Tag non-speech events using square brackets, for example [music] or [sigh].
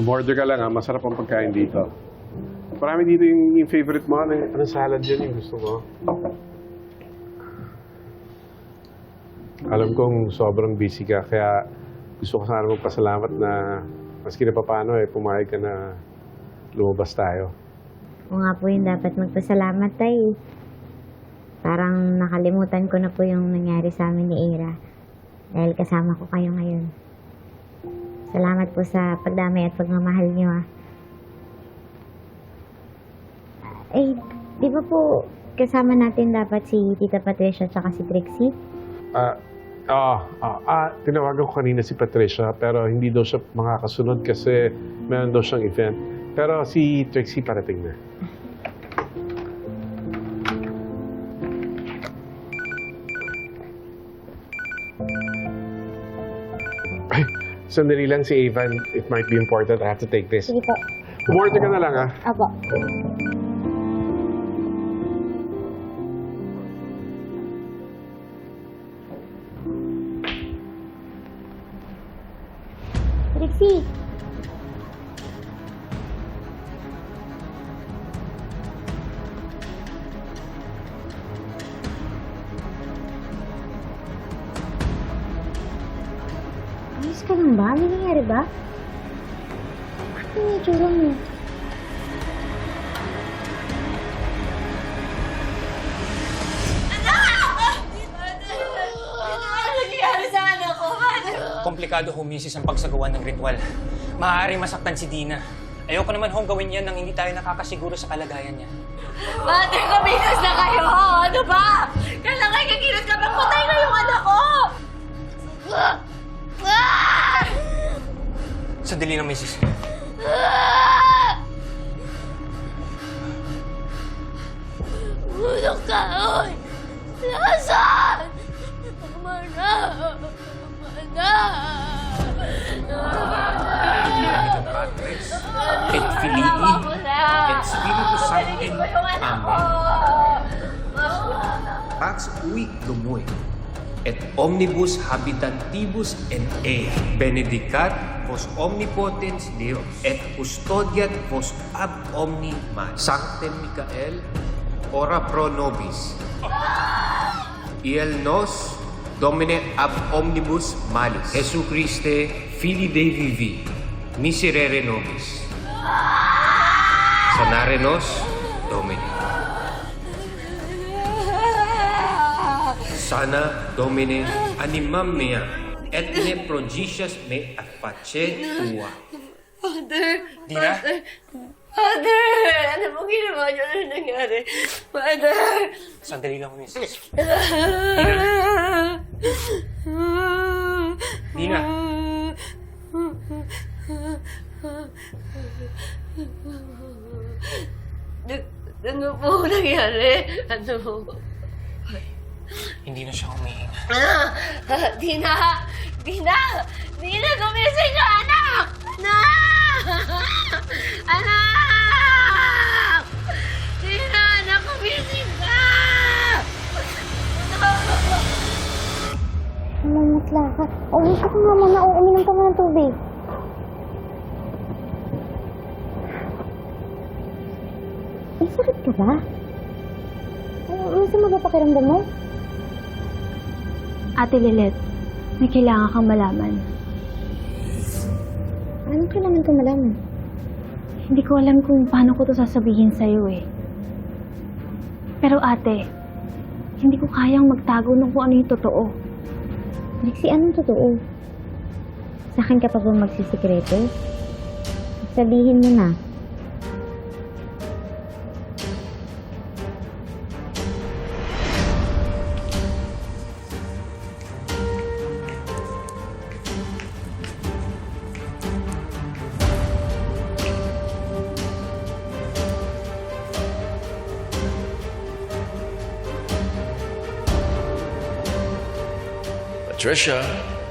Umorder ka lang ha, masarap ang pagkain dito. Marami dito yung, yung favorite mo. Ano, anong salad yan yung gusto mo? Alam kong sobrang busy ka, kaya gusto ko sana magpasalamat na maski na paano eh, pumayag ka na lumabas tayo. O nga po yung dapat magpasalamat tayo. Parang nakalimutan ko na po yung nangyari sa amin ni Ira. Dahil kasama ko kayo ngayon. Salamat po sa pagdamay at pagmamahal niyo ah. Eh, di ba po kasama natin dapat si Tita Patricia at si Trixie? Ah, ah, ah, ah, tinawagan ko kanina si Patricia pero hindi daw siya makakasunod kasi meron daw siyang event. Pero si Trixie parating na. Ay, sandali lang si Evan. It might be important. I have to take this. Sige po. Umorder ka na lang ah. Apo. Trixie! Lang ba? Ano nangyari ba? Bakit yung itsura mo? Ano nangyayari sa anak ko? Mother! Komplikado ho, misis, ang pagsagawa ng ritual. Maaaring masaktan si Dina. Ayoko naman hong gawin yan nang hindi tayo nakakasiguro sa kalagayan niya. Mother, kumilos na kayo! Ano ba? Kailangan kakilos ka bang patay na yung anak ko! Sandali lang, misis. Ah! Ulog ka, oy! Nasaan? Tama na! Tama na! et Filii, et Spiritus Sancti. Ko! Pax uit lumoy, et omnibus habitantibus en ea. Benedicat vos omnipotens Deus, et custodiat vos ab omni mal. Sanctem Michael, ora pro nobis. Iel nos, Domine ab omnibus malis. Jesu Christe, Fili Dei vivi, miserere nobis. Sanare nos, Domine. Sana Domine animam mea et ne progitias me afface tua. Father! Dina? Father! Father! Ano mo ginawa niyo? Ano nangyari? Father! Sandali lang, misis. Dina! Dina. Ano po nangyari? Ano? Hindi na siya humihinga. Ah! [laughs] Dina! Dina! Dina! Gumising ka, anak! Na! Anak! Dina! Anak! Gumising ka! Mamutla ka. Uwi ka nga muna. O, uminom ka muna ng tubig. Eh, sakit ka ba? Ano, ano sa magapakiramdam mo? Ate Lilet, may kailangan kang malaman. Anong kailangan ko malaman? Hindi ko alam kung paano ko to sasabihin sa'yo eh. Pero ate, hindi ko kayang magtago ng kung ano yung totoo. Lexi, anong totoo? Sa akin ka pa ba magsisikreto? Sabihin mo na. Trisha.